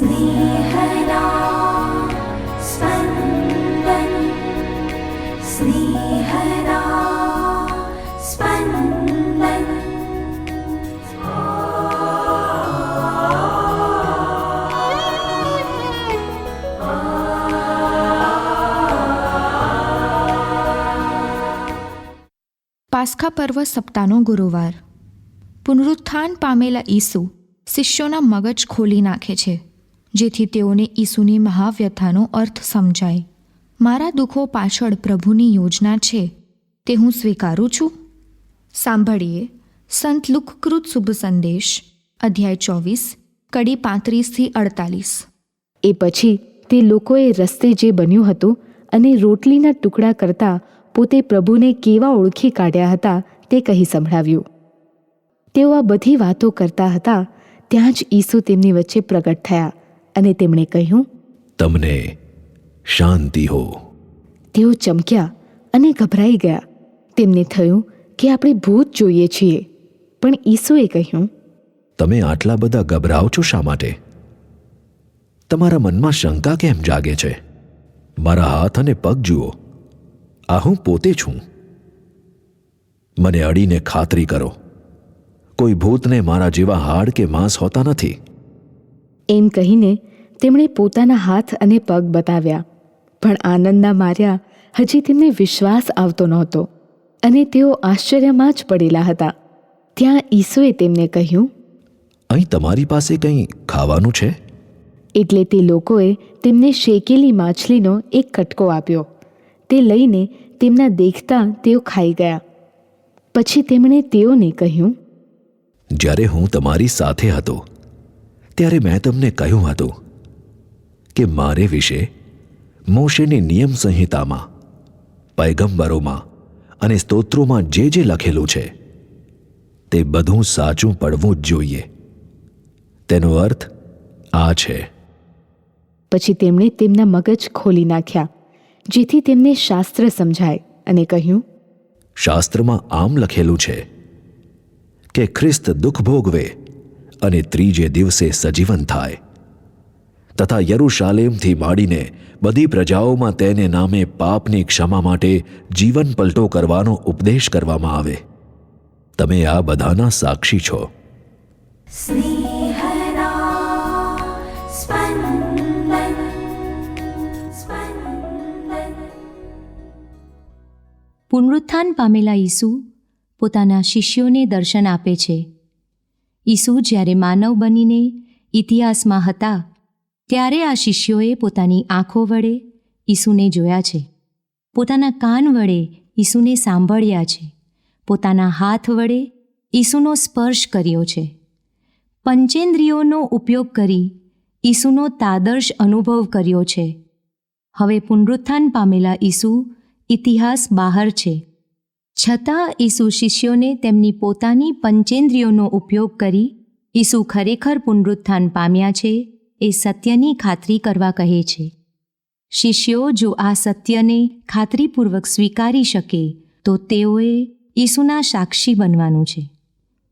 स्नेहदा स्पन्दन् स्नेहदा स्पन्दन् પાસ્ખા પર્વ સપ્તાહનો ગુરુવાર પુનરુત્થાન પામેલા ઈસુ શિષ્યોના મગજ ખોલી નાખે છે જેથી તેઓને ઈસુની મહાવ્યથાનો અર્થ સમજાય. મારા દુઃખો પાછળ પ્રભુની યોજના છે. તે હું સ્વીકારું છું. સાંભળીએ. સંત લુકકૃત શુભ સંદેશ, અધ્યાય ચોવીસ, કડી પાંત્રીસથી અડતાલીસ. એ પછી તે લોકોએ રસ્તે જે બન્યું હતું અને રોટલીના ટુકડા કરતા પોતે પ્રભુને કેવા ઓળખી કાઢ્યા હતા તે કહી સંભળાવ્યું. તેઓ આ બધી વાતો કરતા હતા, ત્યાં જ ઈસુ તેમની વચ્ચે પ્રગટ થયા. અને તેમણે કહ્યું તમને શાંતિ હો. તેઓ ચમક્યા અને ગભરાઈ ગયા. તેમને થયું કે આપણે ભૂત જોઈએ છીએ. પણ ઈસુએ કહ્યું તમે આટલા બધા ગભરાઓ છો શા માટે? તમારા મનમાં શંકા કેમ જાગે છે? મારા હાથ અને પગ જુઓ. આ હું પોતે છું. મને અડીને ખાતરી કરો. કોઈ ભૂતને મારા જેવા હાડ કે માંસ હોતા નથી. એમ કહીને તેમણે પોતાના હાથ અને પગ બતાવ્યા. પણ આનંદના માર્યા હજી તેમને વિશ્વાસ આવતો નહોતો અને તેઓ આશ્ચર્યમાં જ પડેલા હતા. ત્યાં ઈસુએ તેમને કહ્યું અહીં તમારી પાસે કંઈ ખાવાનું છે? એટલે તે લોકોએ તેમને શેકેલી માછલીનો એક કટકો આપ્યો. તે લઈને તેમના દેખતા તેઓ ખાઈ ગયા. પછી તેમણે તેઓને કહ્યું જ્યારે હું તમારી સાથે હતો ત્યારે મેં તમને કહ્યું હતું કે મારે વિશે મોશેની નિયમ સંહિતામાં પૈગંબરોમાં અને સ્તોત્રોમાં જે જે લખેલું છે તે બધું સાચું પડવું જ જોઈએ. તેનો અર્થ આ છે. પછી તેમણે તેમના મગજ ખોલી નાખ્યા જેથી તેમને શાસ્ત્ર સમજાય અને કહ્યું શાસ્ત્રમાં આમ લખેલું છે કે ખ્રિસ્ત દુઃખ ભોગવે અને ત્રીજે દિવસે સજીવન થાય. તથા યરુશાલેમથી માંડીને બધી પ્રજાઓમાં તેને નામે પાપની ક્ષમા માટે જીવન પલટો કરવાનો ઉપદેશ કરવામાં આવે. તમે આ બધાના સાક્ષી છો. પુનરુત્થાન પામેલા ઈસુ પોતાના શિષ્યોને દર્શન આપે છે. ઈસુ જ્યારે માનવ બનીને ઇતિહાસમાં હતા, ત્યારે આ શિષ્યોએ પોતાની આંખો વડે ઈસુને જોયા છે. પોતાના કાન વડે ઈસુને સાંભળ્યા છે. પોતાના હાથ વડે ઈસુનો સ્પર્શ કર્યો છે. પંચેન્દ્રિયોનો ઉપયોગ કરી ઈસુનો તાદર્શ અનુભવ કર્યો છે. હવે પુનરુત્થાન પામેલા ઈસુ ઇતિહાસ બહાર છે. છતાં ઈસુ શિષ્યોને તેમની પોતાની પંચેન્દ્રિયોનો ઉપયોગ કરી ઈસુ ખરેખર પુનરુત્થાન પામ્યા છે એ સત્યની ખાતરી કરવા કહે છે. શિષ્યો જો આ સત્યને ખાતરીપૂર્વક સ્વીકારી શકે, તો તેઓએ ઈસુના સાક્ષી બનવાનું છે.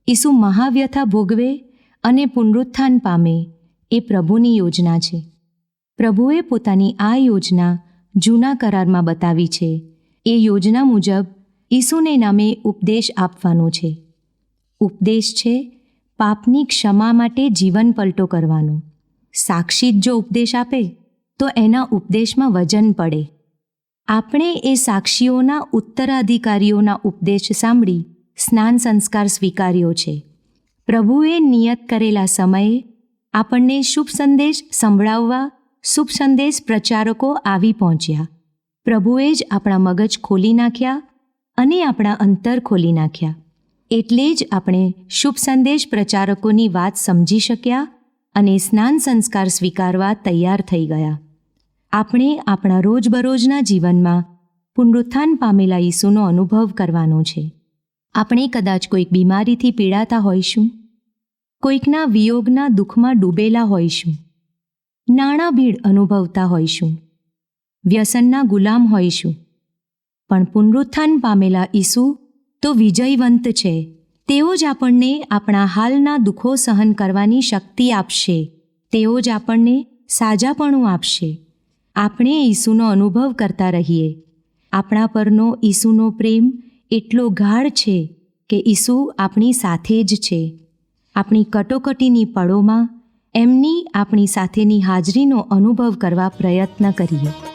ઈસુ મહાવ્યથા ભોગવે અને પુનરુત્થાન પામે એ પ્રભુની યોજના છે. પ્રભુએ પોતાની આ યોજના જૂના કરારમાં બતાવી છે. એ યોજના મુજબ ઈસુને નામે ઉપદેશ આપવાનો છે. ઉપદેશ છે પાપની ક્ષમા માટે જીવન પલટો કરવાનો. સાક્ષી જ જો ઉપદેશ આપે, તો એના ઉપદેશમાં વજન પડે. આપણે એ સાક્ષીઓના ઉત્તરાધિકારીઓના ઉપદેશ સાંભળી સ્નાન સંસ્કાર સ્વીકાર્યો છે. પ્રભુએ નિયત કરેલા સમયે આપણને શુભ સંદેશ સંભળાવવા, શુભ સંદેશ પ્રચારકો આવી પહોંચ્યા. પ્રભુએ જ આપણા મગજ ખોલી નાખ્યા અને આપણા અંતર ખોલી નાખ્યા. એટલે જ આપણે શુભ સંદેશ પ્રચારકોની વાત સમજી શક્યા અને સ્નાન સંસ્કાર સ્વીકારવા તૈયાર થઈ ગયા. આપણે આપણા રોજબરોજના જીવનમાં પુનરુત્થાન પામેલા ઈસુનો અનુભવ કરવાનો છે. આપણે કદાચ કોઈક બીમારીથી પીડાતા હોઈશું, કોઈકના વિયોગના દુઃખમાં ડૂબેલા હોઈશું નાણાં ભીડ અનુભવતા હોઈશું, વ્યસનના ગુલામ હોઈશું પણ પુનરુત્થાન પામેલા ઈસુ તો વિજયવંત છે. તેઓ જ આપણને આપણા હાલના દુઃખો સહન કરવાની શક્તિ આપશે. તેઓ જ આપણને સાજાપણું આપશે. આપણે ઈસુનો અનુભવ કરતા રહીએ. આપણા પરનો ઈસુનો પ્રેમ એટલો ગાઢ છે કે ઈસુ આપણી સાથે જ છે. આપણી કટોકટીની પળોમાં એમની આપણી સાથેની હાજરીનો અનુભવ કરવા પ્રયત્ન કરીએ.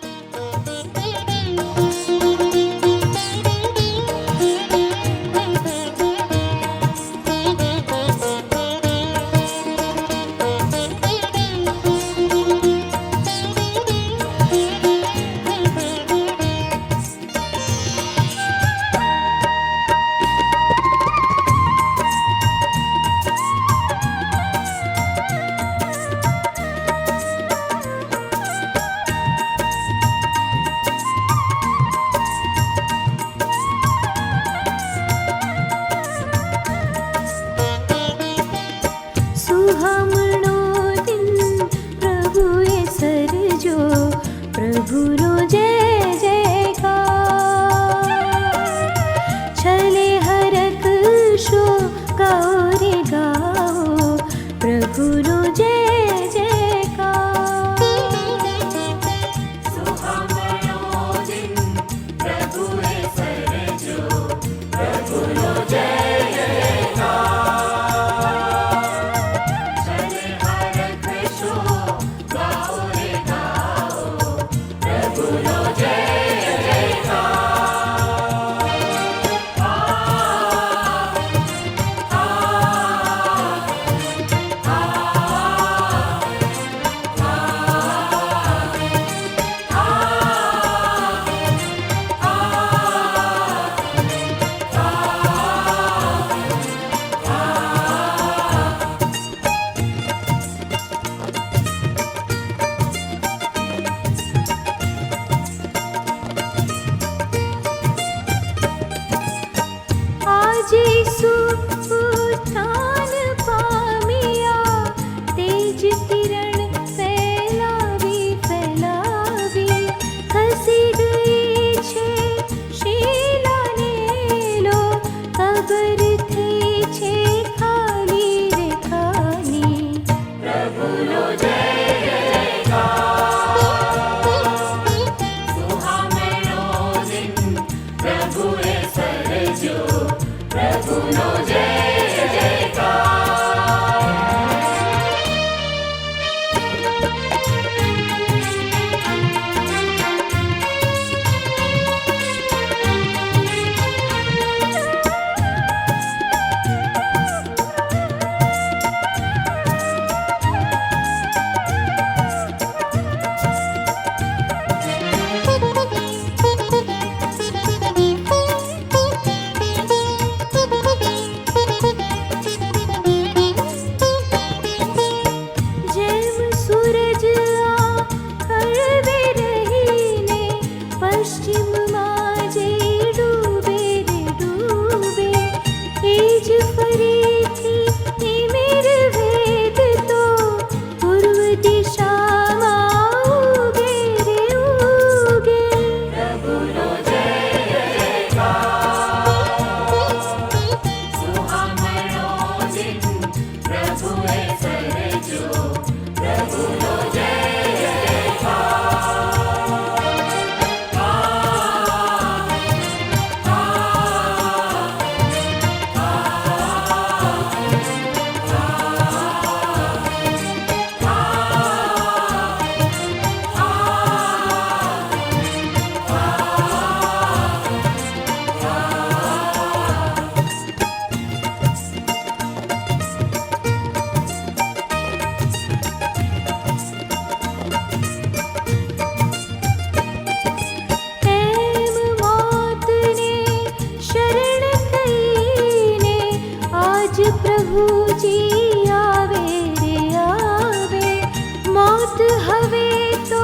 મોત હવે તો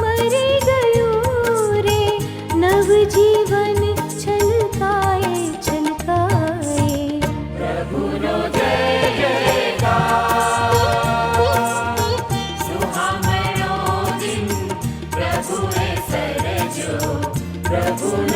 મરી ગયું રે. નવ જીવન છલકાય છલકાય. પ્રભુનો જય જયકાર. પ્રભુએ સરજો પ્રભુનો